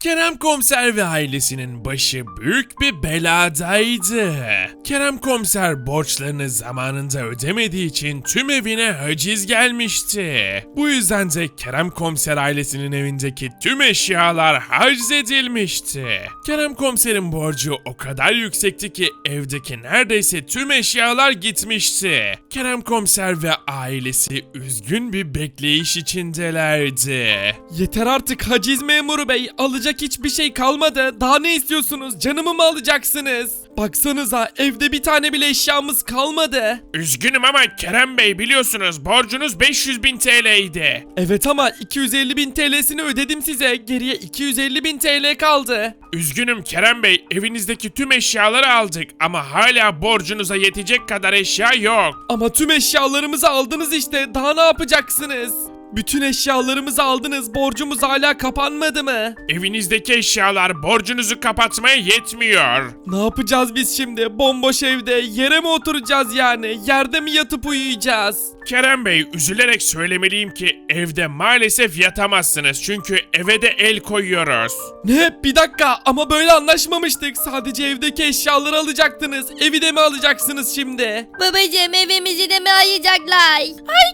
Kerem Komiser ve ailesinin başı büyük bir beladaydı. Kerem Komiser borçlarını zamanında ödemediği için tüm evine haciz gelmişti. Bu yüzden de Kerem Komiser ailesinin evindeki tüm eşyalar haciz edilmişti. Kerem Komiser'in borcu o kadar yüksekti ki evdeki neredeyse tüm eşyalar gitmişti. Kerem Komiser ve ailesi üzgün bir bekleyiş içindelerdi. Yeter artık haciz memuru bey. Alacak hiçbir şey kalmadı. Daha ne istiyorsunuz? Canımı mı alacaksınız? Baksanıza evde bir tane bile eşyamız kalmadı. Üzgünüm ama Kerem Bey biliyorsunuz borcunuz 500 bin TL'ydi. Evet ama 250 bin TL'sini ödedim size. Geriye 250 bin TL kaldı. Üzgünüm Kerem Bey evinizdeki tüm eşyaları aldık ama hala borcunuza yetecek kadar eşya yok. Ama tüm eşyalarımızı aldınız işte. Daha ne yapacaksınız? Bütün eşyalarımızı aldınız. Borcumuz hala kapanmadı mı? Evinizdeki eşyalar borcunuzu kapatmaya yetmiyor. Ne yapacağız biz şimdi? Bomboş evde yere mi oturacağız yani? Yerde mi yatıp uyuyacağız? Kerem Bey üzülerek söylemeliyim ki evde maalesef yatamazsınız çünkü eve de el koyuyoruz. Ne? Bir dakika ama böyle anlaşmamıştık. Sadece evdeki eşyaları alacaktınız. Evi de mi alacaksınız şimdi? Babacım evimizi de mi ayacaklar? Ay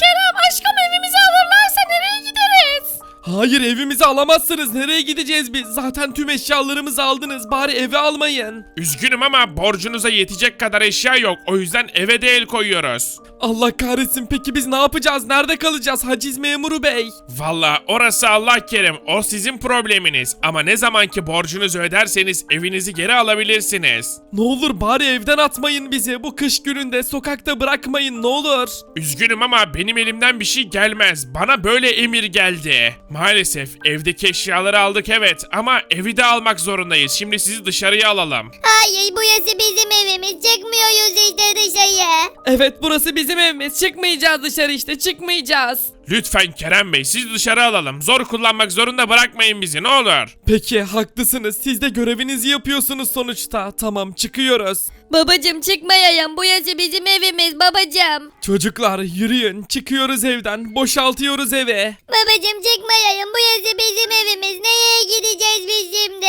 Kerem aşkım evimizi alırlarsa nereye gideriz? Hayır evimizi alamazsınız. Nereye gideceğiz biz? Zaten tüm eşyalarımızı aldınız. Bari eve almayın. Üzgünüm ama borcunuza yetecek kadar eşya yok o yüzden eve de el koyuyoruz. Allah kahretsin peki biz ne yapacağız? Nerede kalacağız haciz memuru bey? Valla orası Allah kerim o sizin probleminiz ama ne zamanki borcunuzu öderseniz evinizi geri alabilirsiniz. Ne olur bari evden atmayın bizi. Bu kış gününde sokakta bırakmayın ne olur. Üzgünüm ama benim elimden bir şey gelmez. Bana böyle emir geldi. Maalesef evdeki eşyaları aldık evet ama evi de almak zorundayız. Şimdi sizi dışarıya alalım. Hayır burası bizim evimiz çıkmıyoruz işte dışarı. Evet burası bizim evimiz. Çıkmayacağız dışarı işte çıkmayacağız. Lütfen Kerem Bey sizi dışarı alalım. Zor kullanmak zorunda bırakmayın bizi ne olur. Peki haklısınız. Siz de görevinizi yapıyorsunuz sonuçta. Tamam çıkıyoruz. Babacım çıkmayayım burası bizim evimiz babacım. Çocuklar yürüyün. Çıkıyoruz evden. Boşaltıyoruz evi. Babacım çıkmayayım burası bizim evimiz nereye gideceğiz biz şimdi?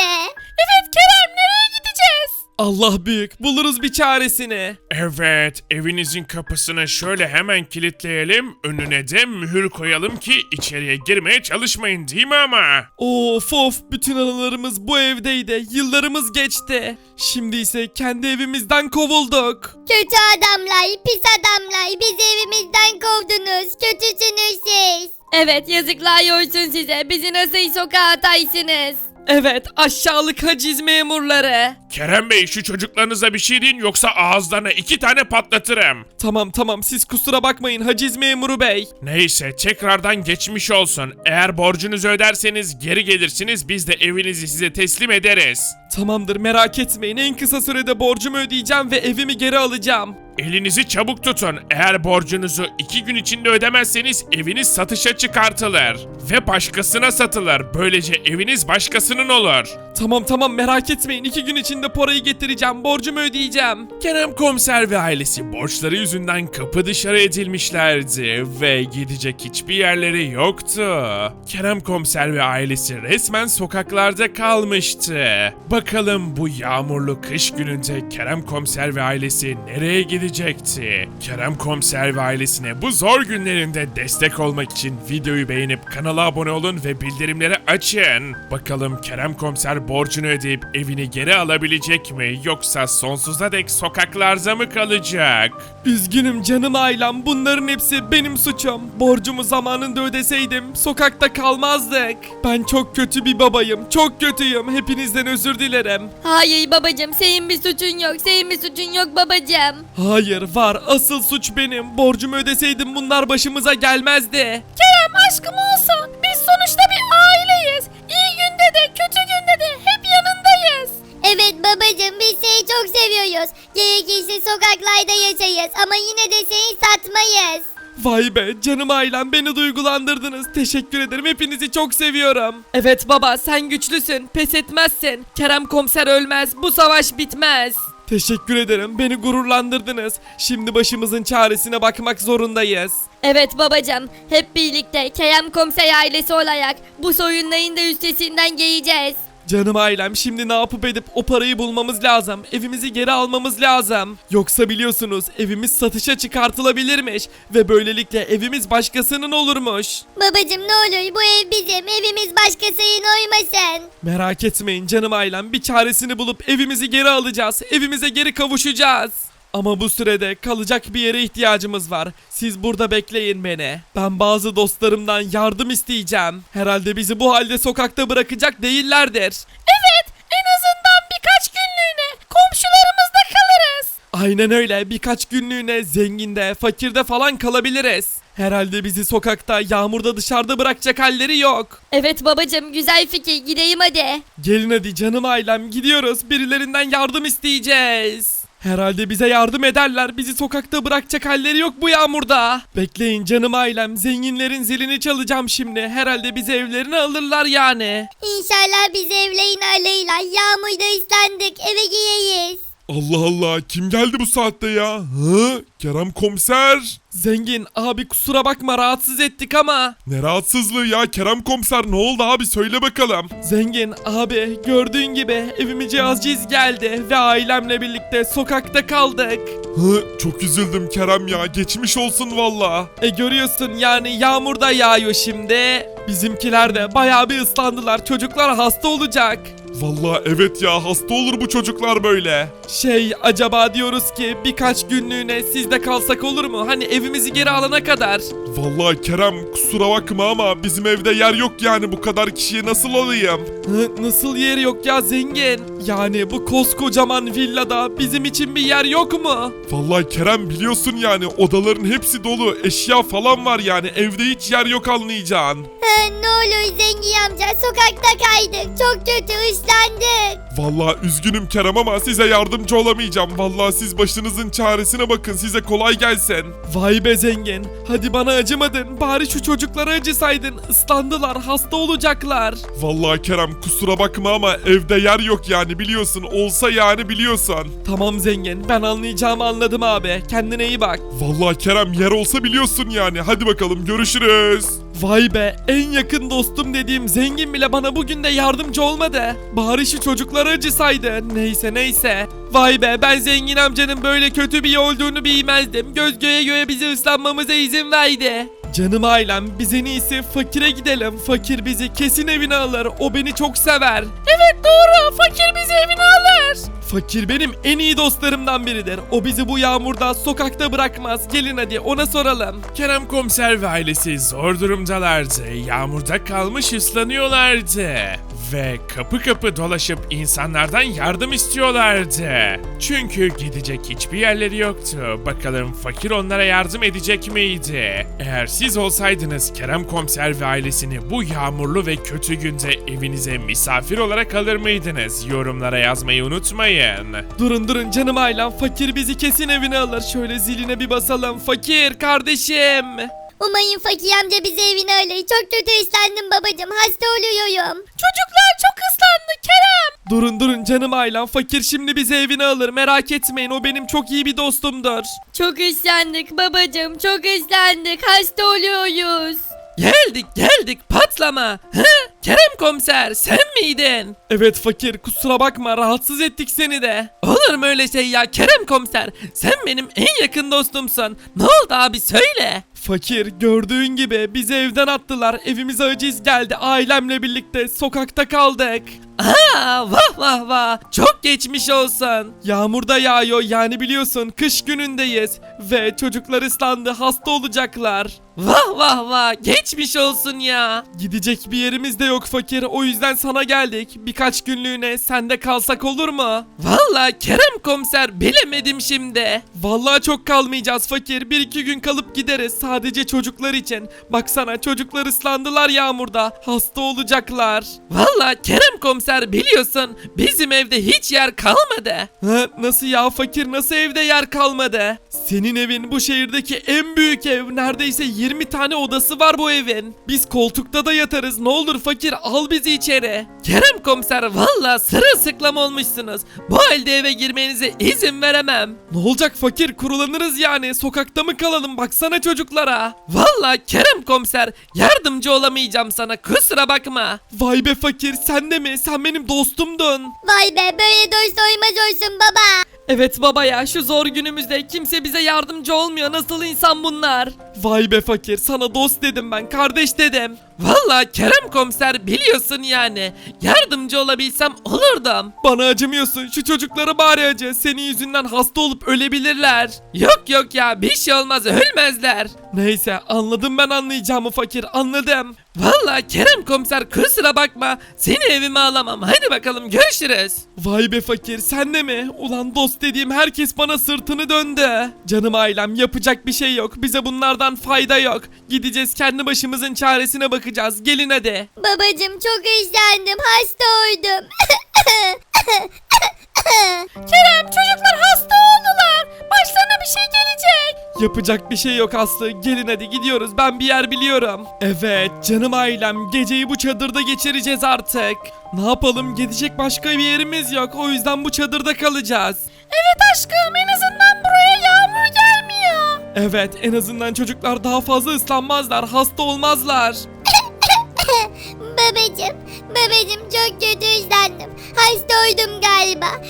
Allah büyük. Buluruz bir çaresini. Evet evinizin kapısını şöyle hemen kilitleyelim. Önüne de mühür koyalım ki içeriye girmeye çalışmayın değil mi ama? Of of bütün anılarımız bu evdeydi. Yıllarımız geçti. Şimdi ise kendi evimizden kovulduk. Kötü adamlar, pis adamlar bizi evimizden kovdunuz. Kötüsünüz siz. Evet yazıklar olsun size. Bizi nasıl sokağa ataysınız? Evet aşağılık haciz memurları. Kerem Bey şu çocuklarınıza bir şey deyin yoksa ağızlarına iki tane patlatırım. Tamam tamam siz kusura bakmayın haciz memuru bey. Neyse tekrardan geçmiş olsun. Eğer borcunuzu öderseniz geri gelirsiniz biz de evinizi size teslim ederiz. Tamamdır merak etmeyin en kısa sürede borcumu ödeyeceğim ve evimi geri alacağım. Elinizi çabuk tutun. Eğer borcunuzu iki gün içinde ödemezseniz eviniz satışa çıkartılır. Ve başkasına satılır. Böylece eviniz başkasının olur. Tamam tamam merak etmeyin iki gün içinde parayı getireceğim borcumu ödeyeceğim. Kerem komiser ve ailesi borçları yüzünden kapı dışarı edilmişlerdi ve gidecek hiçbir yerleri yoktu. Kerem komiser ve ailesi resmen sokaklarda kalmıştı. Bakalım bu yağmurlu kış gününde Kerem komiser ve ailesi nereye gidecekti? Kerem komiser ve ailesine bu zor günlerinde destek olmak için videoyu beğenip kanala abone olun ve bildirimleri açın. Bakalım Kerem komiser borcunu ödeyip evini geri alabilecek mi yoksa sonsuza dek sokaklarda mı kalacak? Üzgünüm canım ailem bunların hepsi benim suçum. Borcumu zamanında ödeseydim sokakta kalmazdık. Ben çok kötü bir babayım çok kötüyüm hepinizden özür dilerim. Hayır babacım senin bir suçun yok. Senin bir suçun yok babacım. Hayır var asıl suç benim. Borcumu ödeseydim bunlar başımıza gelmezdi. Kerem aşkım olsun. Biz sonuçta bir aileyiz. İyi günde de kötü günde de hep yanındayız. Evet babacım biz seni çok seviyoruz. Gerekirse sokaklarda yaşayız ama yine de seni satmayız. Vay be canım ailem beni duygulandırdınız. Teşekkür ederim hepinizi çok seviyorum. Evet baba sen güçlüsün pes etmezsin. Kerem komiser ölmez bu savaş bitmez. Teşekkür ederim beni gururlandırdınız. Şimdi başımızın çaresine bakmak zorundayız. Evet babacım hep birlikte Kerem komiser ailesi olarak bu sorunların da üstesinden geleceğiz. Canım ailem şimdi ne yapıp edip o parayı bulmamız lazım. Evimizi geri almamız lazım. Yoksa biliyorsunuz evimiz satışa çıkartılabilirmiş. Ve böylelikle evimiz başkasının olurmuş. Babacım ne olur bu ev bizim evimiz başkasının oymasın. Merak etmeyin canım ailem bir çaresini bulup evimizi geri alacağız. Evimize geri kavuşacağız. Ama bu sürede kalacak bir yere ihtiyacımız var. Siz burada bekleyin beni. Ben bazı dostlarımdan yardım isteyeceğim. Herhalde bizi bu halde sokakta bırakacak değillerdir. Evet en azından birkaç günlüğüne komşularımızda kalırız. Aynen öyle birkaç günlüğüne zenginde, fakirde falan kalabiliriz. Herhalde bizi sokakta, yağmurda dışarıda bırakacak halleri yok. Evet babacım güzel fikir gideyim hadi. Gelin hadi canım ailem gidiyoruz. Birilerinden yardım isteyeceğiz. Herhalde bize yardım ederler. Bizi sokakta bırakacak halleri yok bu yağmurda. Bekleyin canım ailem. Zenginlerin zilini çalacağım şimdi. Herhalde bizi evlerine alırlar yani. İnşallah biz evleyin aleyla yağmurda ıslandık eve gireyiz. Allah Allah kim geldi bu saatte ya? Hı? Kerem komiser. Zengin abi kusura bakma rahatsız ettik ama. Ne rahatsızlığı ya Kerem komiser ne oldu abi söyle bakalım. Zengin abi gördüğün gibi evimize aziz geldi ve ailemle birlikte sokakta kaldık. Hı? Çok üzüldüm Kerem ya geçmiş olsun valla. E görüyorsun yani yağmur da yağıyor şimdi. Bizimkiler de bayağı bir ıslandılar. Çocuklar hasta olacak. Valla evet ya hasta olur bu çocuklar böyle. Şey acaba diyoruz ki birkaç günlüğüne sizde kalsak olur mu? Hani evimizi geri alana kadar. Valla Kerem kusura bakma ama bizim evde yer yok yani bu kadar kişiyi nasıl alayım? Hı, nasıl yer yok ya zengin? Yani bu koskocaman villada bizim için bir yer yok mu? Valla Kerem biliyorsun yani odaların hepsi dolu eşya falan var yani evde hiç yer yok anlayacağın. Ne olur zengin amca sokakta kaydık çok kötü ıslandık. Valla üzgünüm Kerem ama size yardımcı olamayacağım. Valla siz başınızın çaresine bakın size kolay gelsin. Vay be zengin. Hadi bana acımadın. Bari şu çocuklara acısaydın. Islandılar, hasta olacaklar. Valla Kerem kusura bakma ama evde yer yok yani biliyorsun. Olsa yani biliyorsun. Tamam zengin. Ben anlayacağımı anladım abi. Kendine iyi bak. Valla Kerem yer olsa biliyorsun yani. Hadi bakalım görüşürüz. Vay be en yakın dostum dediğim zengin bile bana bugün de yardımcı olmadı. Bari şu çocuklara acısaydı. Neyse neyse. Vay be ben zengin amcanın böyle kötü biri olduğunu bilmezdim. Göz göğe göğe bizi ıslanmamıza izin verdi. Canım ailem biz en iyisi fakire gidelim. Fakir bizi kesin evine alır. O beni çok sever. Evet doğru. Fakir bizi evine alır. Fakir benim en iyi dostlarımdan biridir. O bizi bu yağmurda sokakta bırakmaz. Gelin hadi ona soralım. Kerem komiser ve ailesi zor durumdalardı. Yağmurda kalmış ıslanıyorlardı. Ve kapı kapı dolaşıp insanlardan yardım istiyorlardı. Çünkü gidecek hiçbir yerleri yoktu. Bakalım fakir onlara yardım edecek miydi? Eğer siz olsaydınız Kerem komiser ve ailesini bu yağmurlu ve kötü günde evinize misafir olarak alır mıydınız? Yorumlara yazmayı unutmayın. Durun durun canım ailem fakir bizi kesin evine alır. Şöyle ziline bir basalım. Fakir kardeşim. Umayın fakir amca bizi evine alır çok kötü ıslandım babacım hasta oluyorum. Çocuklar çok ıslandı Kerem. Durun durun canım ailem fakir şimdi bizi evine alır. Merak etmeyin o benim çok iyi bir dostumdur. Çok ıslandık babacım çok ıslandık hasta oluyoruz. Geldik geldik patlama. Hı? Kerem komiser sen miydin? Evet fakir kusura bakma rahatsız ettik seni de. Olur mu öyle şey ya Kerem komiser? Sen benim en yakın dostumsun. Ne oldu abi söyle. Fakir gördüğün gibi bizi evden attılar. Evimize aciz geldi. Ailemle birlikte sokakta kaldık. Aa, vah vah vah. Çok geçmiş olsun. Yağmur da yağıyor yani biliyorsun kış günündeyiz. Ve çocuklar ıslandı hasta olacaklar. Vah vah vah geçmiş olsun ya. Gidecek bir yerimiz de yok fakir o yüzden sana geldik. Birkaç günlüğüne sende kalsak olur mu? Valla Kerem komiser bilemedim şimdi. Vallahi çok kalmayacağız fakir. Bir iki gün kalıp gideriz sadece çocuklar için. Baksana çocuklar ıslandılar yağmurda. Hasta olacaklar. Valla Kerem komiser biliyorsun bizim evde hiç yer kalmadı. Ha, nasıl ya fakir nasıl evde yer kalmadı? Senin evin bu şehirdeki en büyük ev neredeyse 20 20 tane odası var bu evin. Biz koltukta da yatarız. Ne olur fakir al bizi içeri. Kerem komiser valla sırılsıklam olmuşsunuz. Bu halde eve girmenize izin veremem. Ne olacak fakir kurulanırız yani. Sokakta mı kalalım baksana çocuklara. Valla Kerem komiser yardımcı olamayacağım sana kusura bakma. Vay be fakir sen de mi? Sen benim dostumdun. Vay be böyle dost olmaz olsun baba. Evet baba ya şu zor günümüzde kimse bize yardımcı olmuyor. Nasıl insan bunlar? Vay be fakir sana dost dedim ben kardeş dedim. Valla Kerem komiser biliyorsun yani. Yardımcı olabilsem olurdum. Bana acımıyorsun şu çocuklara bari acı. Senin yüzünden hasta olup ölebilirler. Yok yok ya bir şey olmaz ölmezler. Neyse anladım ben anlayacağımı fakir anladım. Valla Kerem komiser kusura bakma. Seni evime alamam. Hadi bakalım görüşürüz. Vay be fakir sen de mi? Ulan dost dediğim herkes bana sırtını döndü. Canım ailem yapacak bir şey yok. Bize bunlardan fayda yok. Gideceğiz kendi başımızın çaresine bakacağız. Gelin hadi. Babacım çok işlendim hasta oldum. Kerem çocuklar hasta oldular. Başlarına bir şey gelecek. Yapacak bir şey yok Aslı. Gelin hadi gidiyoruz. Ben bir yer biliyorum. Evet canım ailem. Geceyi bu çadırda geçireceğiz artık. Ne yapalım? Gidecek başka bir yerimiz yok. O yüzden bu çadırda kalacağız. Evet aşkım en azından buraya yağmur gelmiyor. Evet en azından çocuklar daha fazla ıslanmazlar. Hasta olmazlar. Babacım, babacım çok kötü işlendim. Hasta oldum galiba.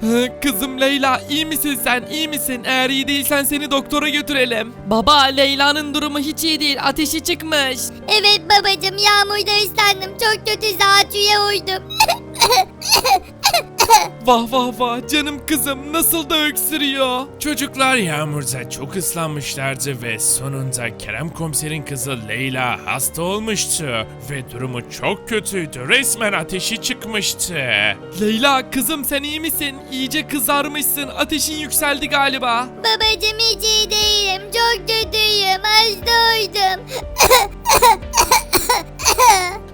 Hı, Kızım Leyla iyi misin sen iyi misin? Eğer iyi değilsen seni doktora götürelim. Baba Leyla'nın durumu hiç iyi değil ateşi çıkmış. evet babacım yağmurda ıslandım. Çok kötü zatüye uydum. Vah vah vah canım kızım nasıl da öksürüyor. Çocuklar yağmurda çok ıslanmışlardı ve sonunda Kerem komiserin kızı Leyla hasta olmuştu ve durumu çok kötüydü. Resmen ateşi çıkmıştı. Leyla kızım sen iyi misin? İyice kızarmışsın ateşin yükseldi galiba. babacım hiç iyi değilim. Çok kötüyüm. Hasta oldum.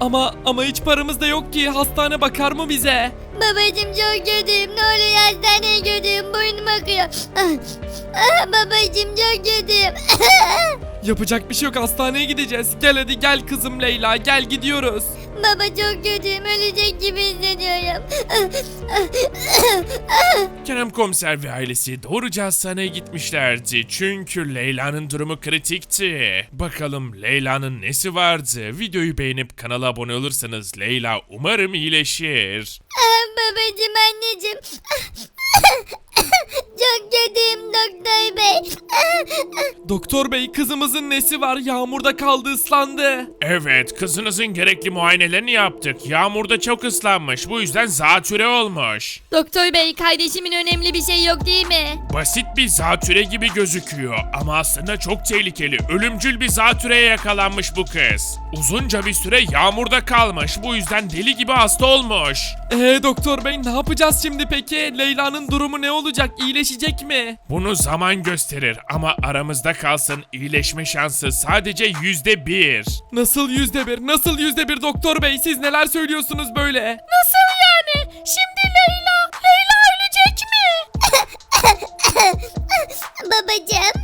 Ama ama hiç paramız da yok ki hastane bakar mı bize? Babacım çok kötüyüm. Ne olur hastaneye götürün. Burnum akıyor. Ah, babacım çok kötüyüm. Yapacak bir şey yok hastaneye gideceğiz. Gel hadi gel kızım Leyla gel gidiyoruz. Baba çok kötüyüm. Ölecek gibi hissediyorum. Kerem komiser ve ailesi doğruca hastaneye gitmişlerdi. Çünkü Leyla'nın durumu kritikti. Bakalım Leyla'nın nesi vardı? Videoyu beğenip kanala abone olursanız Leyla umarım iyileşir. Babacım anneciğim. Çok kötüyüm doktor bey. Doktor bey kızımızın nesi var? Yağmurda kaldı ıslandı. Evet, kızınızın gerekli muayenelerini yaptık. Yağmurda çok ıslanmış. Bu yüzden zatüre olmuş. Doktor bey kardeşimin önemli bir şey yok değil mi? Basit bir zatüre gibi gözüküyor ama aslında çok tehlikeli. Ölümcül bir zatüreye yakalanmış bu kız. Uzunca bir süre yağmurda kalmış. Bu yüzden deli gibi hasta olmuş. Ee doktor bey ne yapacağız şimdi peki? Leyla'nın durumu ne olacak? İyileşecek mi? Bunu zaman gösterir ama aramızda kalsın iyileşme şansı sadece yüzde bir. Nasıl yüzde bir? Nasıl yüzde bir doktor bey? Siz neler söylüyorsunuz böyle? Nasıl yani? Şimdi Leyla, Leyla ölecek mi? Babacım.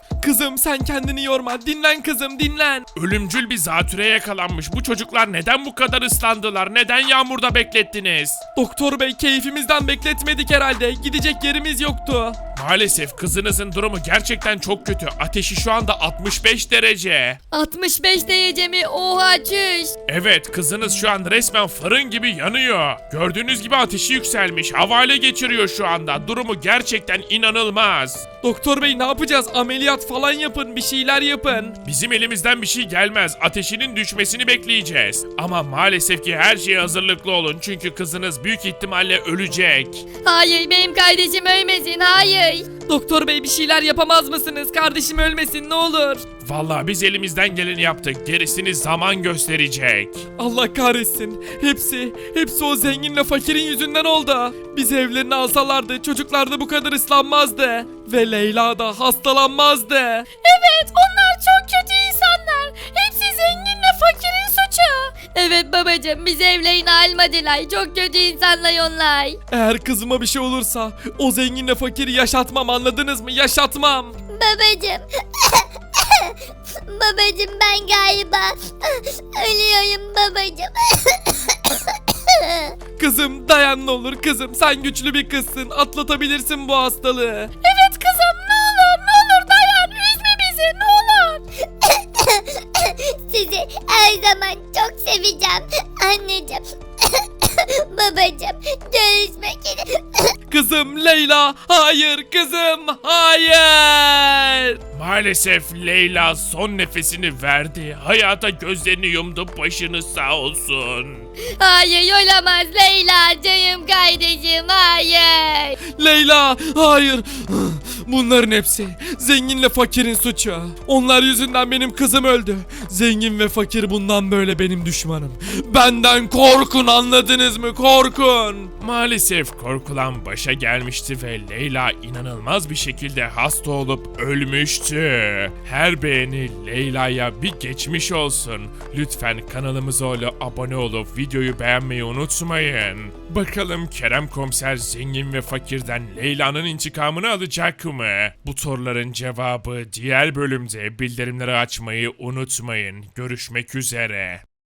Kızım sen kendini yorma. Dinlen kızım dinlen. Ölümcül bir zatüreye yakalanmış. Bu çocuklar neden bu kadar ıslandılar? Neden yağmurda beklettiniz? Doktor bey keyfimizden bekletmedik herhalde. Gidecek yerimiz yoktu. Maalesef kızınızın durumu gerçekten çok kötü. Ateşi şu anda 65 derece. 65 derece mi? Oha çüş. Evet kızınız şu an resmen fırın gibi yanıyor. Gördüğünüz gibi ateşi yükselmiş. Havale geçiriyor şu anda. Durumu gerçekten inanılmaz. Doktor bey ne yapacağız? Ameliyat falan yapın. Bir şeyler yapın. Bizim elimizden bir şey gelmez. Ateşinin düşmesini bekleyeceğiz. Ama maalesef ki her şeye hazırlıklı olun. Çünkü kızınız büyük ihtimalle ölecek. Hayır benim kardeşim ölmesin hayır. Doktor bey bir şeyler yapamaz mısınız? Kardeşim ölmesin ne olur. Vallahi biz elimizden geleni yaptık. Gerisini zaman gösterecek. Allah kahretsin. Hepsi, hepsi o zenginle fakirin yüzünden oldu. Biz evlerini alsalardı çocuklar da bu kadar ıslanmazdı. Ve Leyla da hastalanmazdı. Evet onlar çok kötü insanlar. Hepsi zenginle fakirin suçu. Evet babacım bizi evlerine almadılar. Çok kötü insanlar. onlar. Eğer kızıma bir şey olursa o zenginle fakiri yaşatmam anladınız mı? Yaşatmam. Babacım. babacım ben galiba ölüyorum babacım. Kızım dayan ne olur kızım sen güçlü bir kızsın atlatabilirsin bu hastalığı. evet kızım Sizi her zaman çok seveceğim anneciğim. babacım görüşmek üzere. Kızım Leyla hayır kızım hayır. Maalesef Leyla son nefesini verdi. Hayata gözlerini yumdu. Başını sağ olsun. Hayır olamaz Leyla canım kardeşim hayır. Leyla hayır. Bunların hepsi zenginle fakirin suçu. Onlar yüzünden benim kızım öldü. Zengin ve fakir bundan böyle benim düşmanım. Benden korkun anladınız mı? Korkun. Maalesef korkulan başa gelmişti ve Leyla inanılmaz bir şekilde hasta olup ölmüştü. Her beğeni Leyla'ya bir geçmiş olsun. Lütfen kanalımıza abone olup videoyu beğenmeyi unutmayın. Bakalım Kerem Komiser zengin ve fakirden Leyla'nın intikamını alacak mı? Bu soruların cevabı diğer bölümde bildirimleri açmayı unutmayın. Görüşmek üzere.